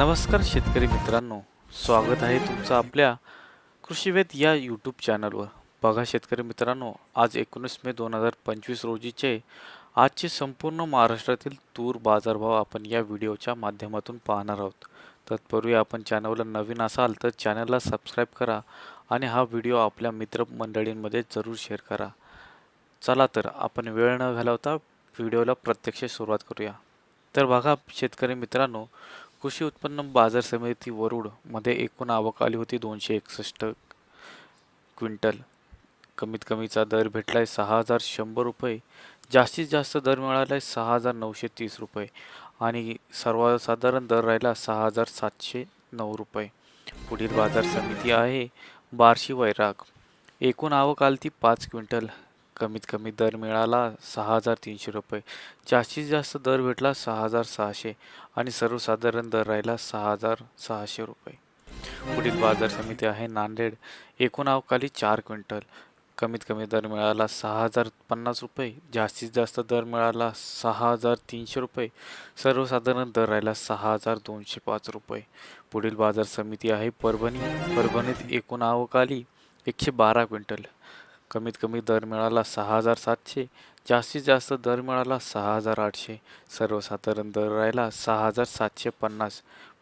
नमस्कार शेतकरी मित्रांनो. स्वागत आहे तुमचं आपल्या कृषीवेद या यूट्यूब चॅनलवर बघा शेतकरी मित्रांनो आज एकोणीस मे दोन हजार पंचवीस रोजीचे आजचे संपूर्ण महाराष्ट्रातील तूर बाजारभाव आपण या व्हिडिओच्या माध्यमातून पाहणार आहोत. तत्पूर्वी आपण चॅनलला नवीन असाल तर चॅनलला सबस्क्राईब करा आणि हा व्हिडिओ आपल्या मित्रमंडळींमध्ये जरूर शेअर करा. चला तर आपण वेळ न घालवता व्हिडिओला प्रत्यक्ष सुरुवात करूया. तर बघा शेतकरी मित्रांनो कृषी उत्पन्न बाजार समिती वरुडमध्ये एकूण आवक आली होती दोनशे एकसष्ट क्विंटल. कमीत कमीचा दर भेटलाय सहा हजार शंभर रुपये. जास्तीत जास्त दर मिळालाय सहा हजार नऊशे तीस रुपये. आणि सर्वसाधारण दर राहिला सहा हजार सातशे नऊ रुपये. पुढील बाजार समिती आहे बार्शी वैराग. एकूण आवक आली ती पाच क्विंटल. कमीत कमी दर मिळाला सहा हजार तीनशे रुपये. जास्तीत जास्त दर भेटला सहा हजार सहाशे आणि सर्वसाधारण दर राहिला सहा हजार सहाशे रुपये. पुढील बाजार समिती आहे नांदेड. एकूण अवकाली चार क्विंटल. कमीत कमी दर मिळाला सहा हजार पन्नास रुपये. जास्तीत जास्त दर मिळाला सहा हजार तीनशे रुपये. सर्वसाधारण दर राहिला सहा हजार दोनशे पाच रुपये. पुढील बाजार समिती आहे परभणी. परभणीत एकूण अवकाली एकशे बारा क्विंटल. कमीत कमी दर मिळाला सहा हजार सातशे जास्तीत जास्त दर मिळाला सहा हजार आठशे सर्वसाधारण दर राहिला सहा हजार सातशे पन्नास.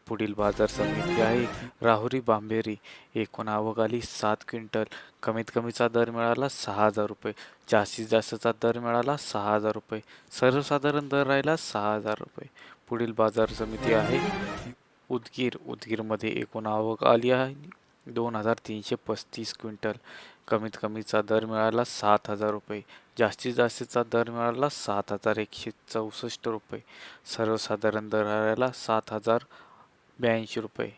पुढील बाजार समिती आहे राहुरी बांबेरी एकूण आवक आली सात क्विंटल. कमीत कमीचा दर मिळाला सहा हजार रुपये जास्तीत जास्तचा दर मिळाला सहा हजार रुपये सर्वसाधारण दर राहिला सहा हजार रुपये. पुढील बाजार समिती आहे उदगीर. उदगीरमध्ये एकूण आवक आली आहे दोन हजार तीनशे पस्तीस क्विंटल. कमीत कमीचा दर मिळाला सात हजार रुपये. जास्तीत जास्तीचा दर मिळाला सात हजार एकशे चौसष्ट रुपये. सर्वसाधारण दर राहिला सात हजार ब्याऐंशी रुपये.